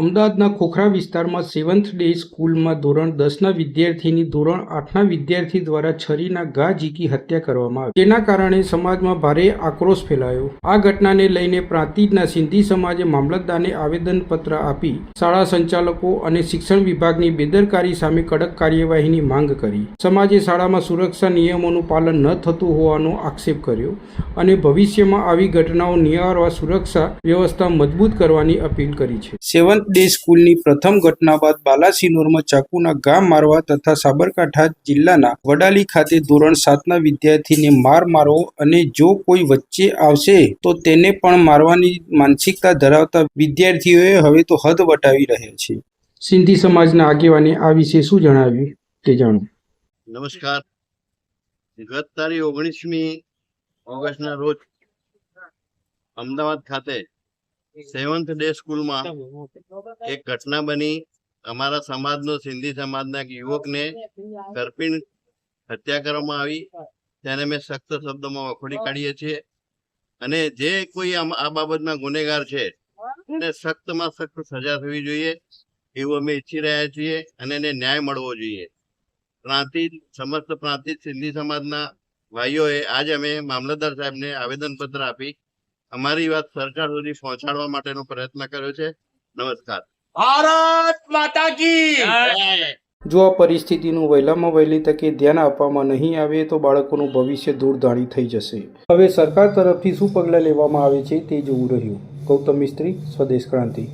અમદાવાદના ખોખરા વિસ્તારમાં seventh day સ્કૂલમાં ધોરણ દસના વિદ્યાર્થીની ધોરણ આઠના વિદ્યાર્થી દ્વારા છરીના ઘા ઝીકી હત્યા કરવામાં આવી. તેના કારણે સમાજમાં ભારે આક્રોશ ફેલાયો. આ ઘટનાને લઈને પ્રાંતિજના સિંધી સમાજે મામલતદારને આવેદનપત્ર આપી શાળા સંચાલકો અને શિક્ષણ વિભાગની બેદરકારી સામે કડક કાર્યવાહીની માંગ કરી. સમાજે શાળામાં સુરક્ષા નિયમોનું પાલન ન થતું હોવાનો આક્ષેપ કર્યો અને ભવિષ્યમાં આવી ઘટનાઓ નિવારવા સુરક્ષા વ્યવસ્થા મજબૂત કરવાની અપીલ કરી છે. સેવન્થ ડે સ્કૂલની પ્રથમ ઘટના બાદ બાલાસિનોરમાં ચાકુના ઘા મારવા તથા સાબરકાંઠા જિલ્લાના વડાલી ખાતે ધોરણ સાતના વિદ્યાર્થીને માર મારવો અને જો કોઈ વચ્ચે આવશે, તો તેને પણ મારવાની માનસિકતા ધરાવતા વિદ્યાર્થીઓએ હવે તો હદ વટાવી રહ્યા છે. સિંધી સમાજના આગેવાને આ વિશે શું જણાવ્યું તે જાણો. નમસ્કાર. ગત તારીખ ઓગણીસમી ઓગસ્ટના રોજ અમદાવાદ ખાતે સેવન્થ ડે સ્કૂલમાં એક ઘટના બની. અમારા સમાજનો સિંધી સમાજના યુવકને કરપીણ હત્યા કરવામાં આવી. તેને મેં સખ્ત શબ્દોમાં વખોડી કાઢીએ છીએ. અને જે કોઈ આ બાબતમાં ગુનેગાર છે એને સખ્તમાં સખ્ત સજા થવી જોઈએ એવું અમે ઈચ્છી રહ્યા છીએ અને એને ન્યાય મળવો જોઈએ. પ્રાંતિજ સમસ્ત પ્રાંતિજ સિંધી સમાજના ભાઈઓએ આજ અમે મામલતદાર સાહેબને આવેદનપત્ર આપી. અમારી વાત સરકાર સુધી પહોંચાડવા માટેનો પ્રયત્ન કર્યો છે. નમસ્કાર. ભારત માતા કી જો આ પરિસ્થિતિનું વહેલામાં વહેલી તકે ધ્યાન આપવામાં નહીં આવે તો બાળકોનું ભવિષ્ય દૂરધાણી થઈ જશે. હવે સરકાર તરફથી શું પગલાં લેવામાં આવે છે તે જોવું રહ્યું. ગૌતમ મિસ્ત્રી સ્વદેશ ક્રાંતિ.